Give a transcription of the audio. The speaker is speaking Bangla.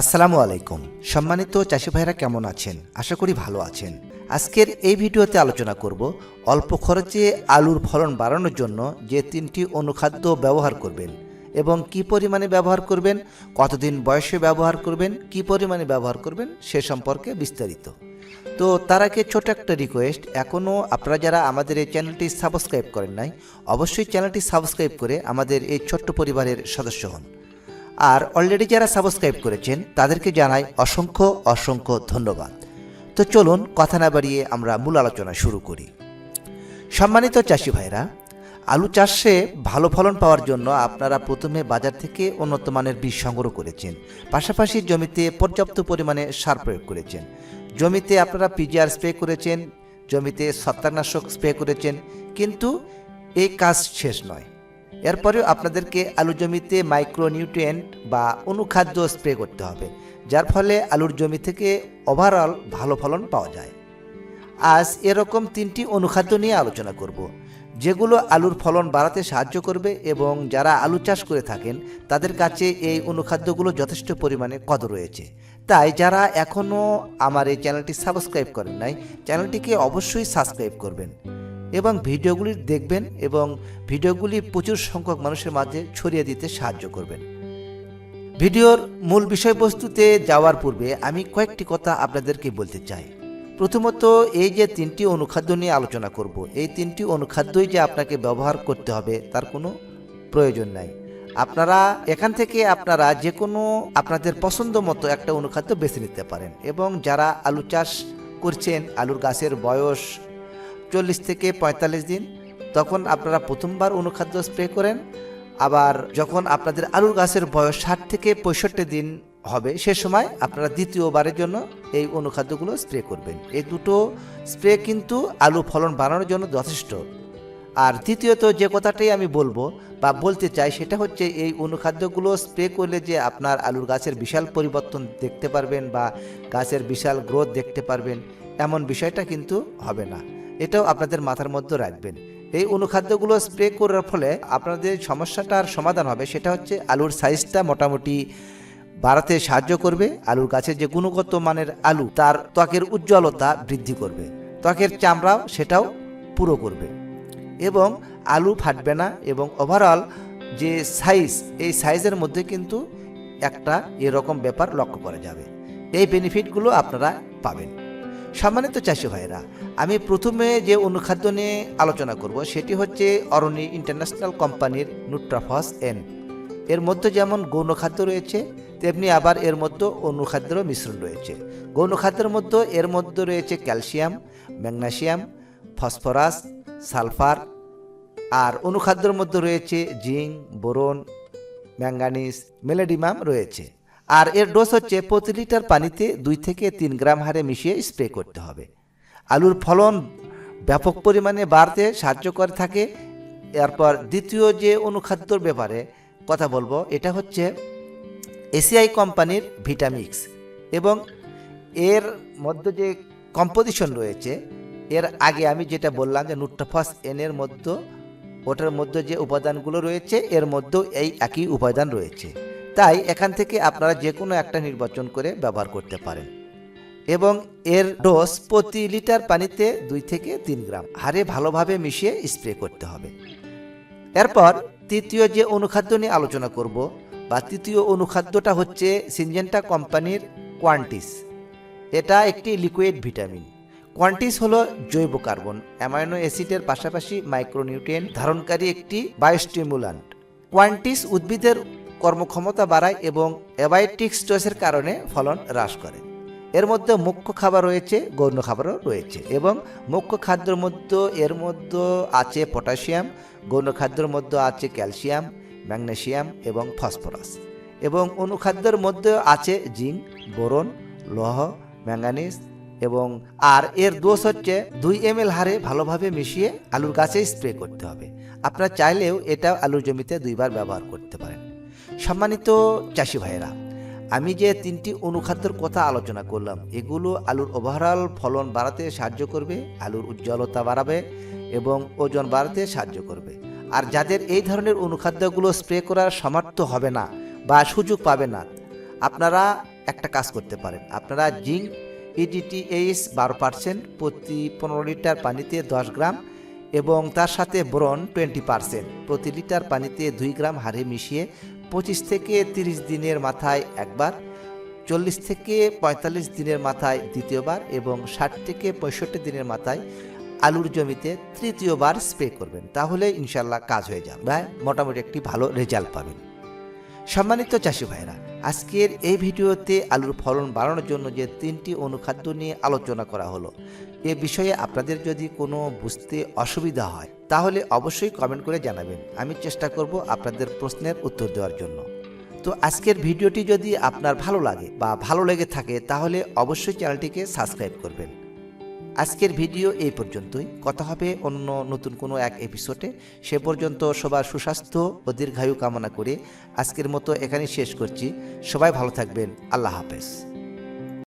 আসসালামু আলাইকুম। সম্মানিত চাষি ভাইরা কেমন আছেন? আশা করি ভালো আছেন। আজকের এই ভিডিওতে আলোচনা করব অল্প খরচে আলুর ফলন বাড়ানোর জন্য যে তিনটি অনুখাদ্য ব্যবহার করবেন এবং কি পরিমাণে ব্যবহার করবেন, কতদিন বয়সে ব্যবহার করবেন, কি পরিমাণে ব্যবহার করবেন সে সম্পর্কে বিস্তারিত। তো তার আগে ছোট একটা রিকোয়েস্ট এখনও আপনারা যারা আমাদের এই চ্যানেলটি সাবস্ক্রাইব করেন নাই, অবশ্যই চ্যানেলটি সাবস্ক্রাইব করে আমাদের এই ছোট্ট পরিবারের সদস্য হন। আর অলরেডি যারা সাবস্ক্রাইব করেছেন, তাদেরকে জানাই অসংখ্য অসংখ্য ধন্যবাদ। তো চলুন কথা না বাড়িয়ে আমরা মূল আলোচনা শুরু করি। সম্মানিত চাষি ভাইরা, আলু চাষে ভালো ফলন পাওয়ার জন্য আপনারা প্রথমে বাজার থেকে উন্নত মানের বীজ সংগ্রহ করেছেন। পাশাপাশি জমিতে পর্যাপ্ত পরিমাণে সার প্রয়োগ করেছেন। জমিতে আপনারা পিজিআর স্প্রে করেছেন, জমিতে ছত্রাকনাশক স্প্রে করেছেন, কিন্তু এই কাজ শেষ নয়। এরপরেও আপনাদেরকে আলু জমিতে মাইক্রোনিউট্রিয়েন্ট বা অনুখাদ্য স্প্রে করতে হবে, যার ফলে আলুর জমি থেকে ওভারঅল ভালো ফলন পাওয়া যায়। আজ এরকম তিনটি অনুখাদ্য নিয়ে আলোচনা করব, যেগুলো আলুর ফলন বাড়াতে সাহায্য করবে এবং যারা আলু চাষ করে থাকেন, তাদের কাছে এই অনুখাদ্যগুলো যথেষ্ট পরিমাণে কদ রয়েছে। তাই যারা এখনও আমার এই চ্যানেলটি সাবস্ক্রাইব করেন নাই, চ্যানেলটিকে অবশ্যই সাবস্ক্রাইব করবেন। এবং ভিডিওগুলি দেখবেন এবং ভিডিওগুলি প্রচুর সংখ্যক মানুষের মাঝে ছড়িয়ে দিতে সাহায্য করবেন। ভিডিওর মূল বিষয়বস্তুতে যাওয়ার পূর্বে আমি কয়েকটি কথা আপনাদেরকে বলতে চাই। প্রথমত, এই যে তিনটি অনুখাদ্য নিয়ে আলোচনা করব, এই তিনটি অনুখাদ্যই যে আপনাকে ব্যবহার করতে হবে তার কোনো প্রয়োজন নাই। আপনারা, এখান থেকে আপনারা যে কোনো আপনাদের পছন্দ মতো একটা অনুখাদ্য বেছে নিতে পারেন এবং যারা আলু চাষ করছেন, আলুর গাছের বয়স চল্লিশ থেকে পঁয়তাল্লিশ দিন, তখন আপনারা প্রথমবার অনুখাদ্য স্প্রে করেন। আবার যখন আপনাদের আলুর গাছের বয়স ষাট থেকে পঁয়ষট্টি দিন হবে, সে সময় আপনারা দ্বিতীয়বারের জন্য এই অনুখাদ্যগুলো স্প্রে করবেন। এই দুটো স্প্রে কিন্তু আলু ফলন বাড়ানোর জন্য যথেষ্ট। আর দ্বিতীয়ত যে কথাটাই আমি বলব বা বলতে চাই, সেটা হচ্ছে এই অনুখাদ্যগুলো স্প্রে করলে যে আপনার আলুর গাছের বিশাল পরিবর্তন দেখতে পারবেন বা গাছের বিশাল গ্রোথ দেখতে পারবেন, এমন বিষয়টা কিন্তু হবে না। এটাও আপনাদের মাথার মধ্যে রাখবেন। এই অনুখাদ্যগুলো স্প্রে করার ফলে আপনাদের সমস্যাটার সমাধান হবে সেটা হচ্ছে আলুর সাইজটা মোটামুটি বাড়াতে সাহায্য করবে। আলুর গাছের যে গুণগত মানের আলু, তার ত্বকের উজ্জ্বলতা বৃদ্ধি করবে। ত্বকের চামড়াও সেটাও পুরো করবে। এবং আলু ফাটবে না এবং ওভারঅল যে সাইজ এই সাইজের মধ্যে কিন্তু একটা এরকম ব্যাপার লক্ষ্য করা যাবে। এই বেনিফিটগুলো আপনারা পাবেন। সম্মানিত চাষি ভাইরা আমি প্রথমে যে অনুখাদ্য নিয়ে আলোচনা করব, সেটি হচ্ছে অরণি ইন্টারন্যাশনাল কোম্পানির নুট্রাফস এন। এর মধ্যে যেমন গৌণ খাদ্য রয়েছে, তেমনি আবার এর মধ্যে অনুখাদ্যেরও মিশ্রণ রয়েছে। গৌণ খাদ্যের মধ্যে, এর মধ্যে রয়েছে ক্যালসিয়াম, ম্যাগনেসিয়াম, ফসফরাস, সালফার, আর অনুখাদ্যের মধ্যে রয়েছে জিঙ্ক, বোরন ম্যাঙ্গানিজ মেলেডিমাম রয়েছে। আর এর ডোজ হচ্ছে প্রতি লিটার পানিতে দুই থেকে তিন গ্রাম হারে মিশিয়ে স্প্রে করতে হবে। আলুর ফলন ব্যাপক পরিমাণে বাড়তে সাহায্য করে থাকে। এরপর দ্বিতীয় যে অনুখাদ্যর ব্যাপারে কথা বলব, এটা হচ্ছে এসিআই কোম্পানির ভিটামিক্স এবং এর মধ্যে যে কম্পোজিশন রয়েছে, এর আগে আমি যেটা বললাম যে নুট্টাফাস এনের মধ্যে, ওটার মধ্যে যে উপাদানগুলো রয়েছে, এর মধ্যেও এই একই উপাদান রয়েছে। তাই এখান থেকে আপনারা যে কোনো একটা নির্বাচন করে ব্যবহার করতে পারেন। এবং এর ডোজ প্রতি লিটার পানিতে দুই থেকে তিন গ্রাম হারে ভালোভাবে মিশিয়ে স্প্রে করতে হবে। এরপর তৃতীয় যে অনুখাদ্য নিয়ে আলোচনা করব বা তৃতীয় অনুখাদ্যটা হচ্ছে সিনজেন্টা কোম্পানির কোয়ান্টিস। এটা একটি লিকুইড ভিটামিন। কোয়ান্টিস হলো জৈব কার্বন, অ্যামাইনো অ্যাসিডের পাশাপাশি মাইক্রোনিউট্রিয়েন্ট ধারণকারী একটি বায়োস্টিমুলান্ট। কোয়ান্টিস উদ্ভিদের কর্মক্ষমতা বাড়ায় এবং অ্যাবায়োটিক স্ট্রেসের কারণে ফলন হ্রাস করে। এর মধ্যে মুখ্য খাবার রয়েছে, গৌণ খাবারও রয়েছে এবং মুখ্য খাদ্যের মধ্যে, এর মধ্যে আছে পটাশিয়াম, গৌণ খাদ্যের মধ্যে আছে ক্যালসিয়াম, ম্যাগনেসিয়াম এবং ফসফরাস এবং অনুখাদ্যের মধ্যে আছে জিঙ্ক, বোরন, লৌহ ম্যাঙ্গানিজ এবং আর এর দোষ হচ্ছে দুই এম এল হারে ভালোভাবে মিশিয়ে আলুর গাছে স্প্রে করতে হবে। আপনারা চাইলেও এটা আলুর জমিতে দুইবার ব্যবহার করতে পারেন। সম্মানিত চাষি ভাইয়েরা, আমি যে তিনটি অনুখাদ্যর কথা আলোচনা করলাম, এগুলো আলুর ওভারঅল ফলন বাড়াতে সাহায্য করবে, আলুর উজ্জ্বলতা বাড়াবে এবং ওজন বাড়াতে সাহায্য করবে। আর যাদের এই ধরনের অনুখাদ্যগুলো স্প্রে করার সামর্থ্য হবে না বা সুযোগ পাবে না, আপনারা একটা কাজ করতে পারেন। আপনারা জিঙ্ক ইডিটিএইচ বারো পার্সেন্ট প্রতি পনেরো লিটার পানিতে দশ গ্রাম এবং তার সাথে ব্রন টোয়েন্টি পার্সেন্ট প্রতি লিটার পানিতে দুই গ্রাম হারে মিশিয়ে পঁচিশ থেকে তিরিশ দিনের মাথায় একবার, চল্লিশ থেকে পঁয়তাল্লিশ দিনের মাথায় দ্বিতীয়বার এবং ষাট থেকে পঁয়ষট্টি দিনের মাথায় আলুর জমিতে তৃতীয়বার স্প্রে করবেন। তাহলে ইনশাল্লাহ কাজ হয়ে যাবে। বা মোটামুটি একটি ভালো রেজাল্ট পাবেন। সম্মানিত চাষি ভাইরা আজকের এই ভিডিওতে আলুর ফলন বাড়ানোর জন্য যে তিনটি অনুখাদ্য নিয়ে আলোচনা করা হলো, এ বিষয়ে আপনাদের যদি কোনো বুঝতে অসুবিধা হয় তাহলে অবশ্যই কমেন্ট করে জানাবেন। আমি চেষ্টা করব আপনাদের প্রশ্নের উত্তর দেওয়ার জন্য। তো আজকের ভিডিওটি যদি আপনার ভালো লাগে বা ভালো লেগে থাকে, তাহলে অবশ্যই চ্যানেলটিকে সাবস্ক্রাইব করবেন। আজকের ভিডিও এই পর্যন্তই। কথা হবে অন্য নতুন কোনো এক এপিসোডে সে পর্যন্ত সবার সুস্বাস্থ্য ও দীর্ঘায়ু কামনা করে আজকের মতো এখানেই শেষ করছি। সবাই ভালো থাকবেন। আল্লাহ হাফেজ।